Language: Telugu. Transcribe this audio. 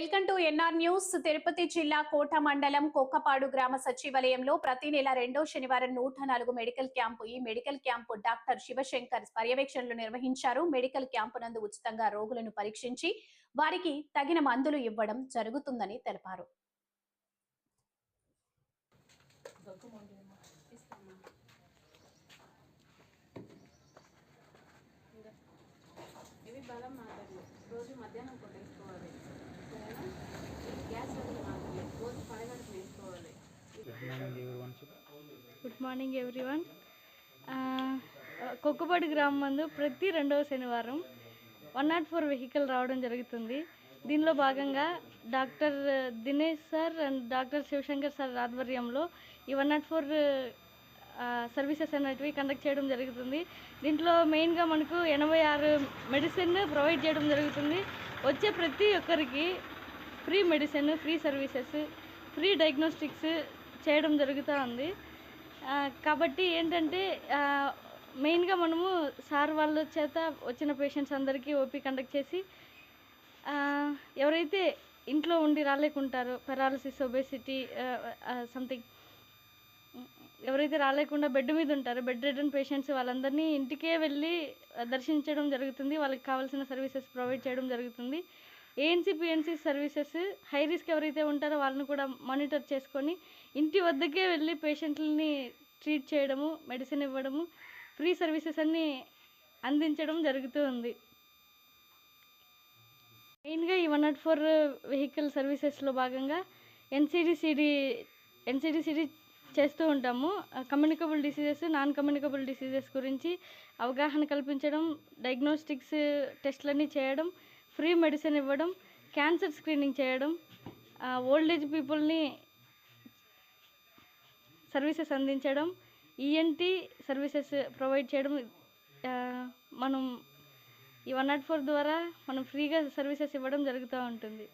Welcome to NR news. Tirupati జిల్లా కోట మండలం కొక్కపాడు గ్రామ సచివాలయంలో ప్రతి నెల రెండో శనివారం నూట నాలుగు మెడికల్ క్యాంపు ఈ మెడికల్ క్యాంపు డాక్టర్ శివశంకర్ పర్యవేక్షణలు నిర్వహించారు. మెడికల్ క్యాంపు నందు ఉచితంగా రోగులను పరీక్షించి వారికి తగిన మందులు ఇవ్వడం జరుగుతుందని తెలిపారు. ఇవి బలం రోజు మధ్యాహ్నం మార్నింగ్ ఎవ్రీవన్. కొక్కపాడు గ్రామం మందు ప్రతి రెండవ శనివారం వన్ నాట్ ఫోర్ వెహికల్ రావడం జరుగుతుంది. దీనిలో భాగంగా doctor Dinesh sir and doctor Sivashankar sir ఆధ్వర్యంలో ఈ వన్ నాట్ ఫోర్ సర్వీసెస్ అనేటివి కండక్ట్ చేయడం జరుగుతుంది. దీంట్లో మెయిన్గా మనకు ఎనభై ఆరు మెడిసిన్ ప్రొవైడ్ చేయడం జరుగుతుంది. వచ్చే ప్రతి ఒక్కరికి free medicine free services free diagnostics చేయడం జరుగుతూ ఉంది. కాబట్టి ఏంటంటే మెయిన్గా మనము సార్ వాళ్ళ చేత వచ్చిన పేషెంట్స్ అందరికీ ఓపీ కండక్ట్ చేసి ఎవరైతే ఇంట్లో ఉండి రాలేకుంటారో పెరాలసిస్ ఒబేసిటీ సంథింగ్ ఎవరైతే రాలేకుండా బెడ్ మీద ఉంటారో బెడ్ రిటర్న్ పేషెంట్స్ వాళ్ళందరినీ ఇంటికే వెళ్ళి దర్శించడం జరుగుతుంది. వాళ్ళకి కావాల్సిన సర్వీసెస్ ప్రొవైడ్ చేయడం జరుగుతుంది. ANC PNC services high risk ఎవరైతే ఉంటారో వాళ్ళని కూడా మానిటర్ చేసుకొని ఇంటి వద్దకే వెళ్ళి పేషెంట్లని ట్రీట్ చేయడము మెడిసిన్ ఇవ్వడము ఫ్రీ సర్వీసెస్ అన్నీ అందించడం జరుగుతూ ఉంది. మెయిన్గా ఈ వన్ నాట్ ఫోర్ వెహికల్ సర్వీసెస్లో భాగంగా ఎన్సిడిసిడి ఎన్సిడిసిడి చేస్తూ ఉంటాము. Communicable diseases non communicable diseases గురించి అవగాహన కల్పించడం డయాగ్నోస్టిక్స్ టెస్ట్లన్నీ చేయడం ఫ్రీ మెడిసిన్ ఇవ్వడం క్యాన్సర్ స్క్రీనింగ్ చేయడం ఓల్డ్ ఏజ్ పీపుల్ని సర్వీసెస్ అందించడం ఈఎన్టీ సర్వీసెస్ ప్రొవైడ్ చేయడం మనం ఈ వన్ నాట్ ఫోర్ ద్వారా మనం ఫ్రీగా సర్వీసెస్ ఇవ్వడం జరుగుతూ ఉంటుంది.